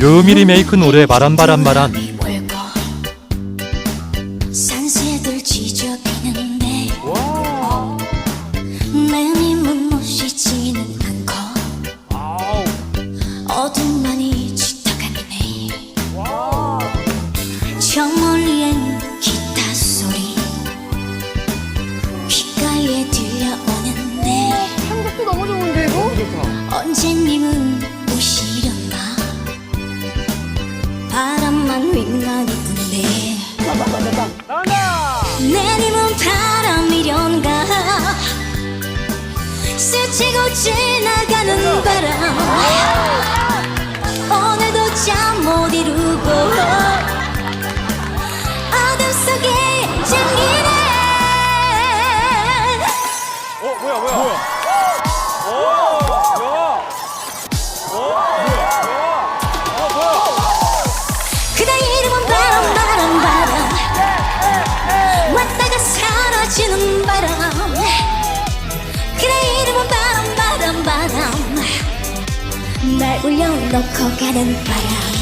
요미 리 메이크 노래 바람바람바람. 뭘까 산새들 지저귀는데 내 님은 모시지는 않고 어둠만이 짙어가네. 저 멀리엔 기타 소리. 귓가에 들려오는데 편곡도 너무 좋은데 이거? 언제 님은 바람만 윙가니 분데. 내 님은 바람이 련가? 스치고 지나가는 바람 울려 놓고 가는 바람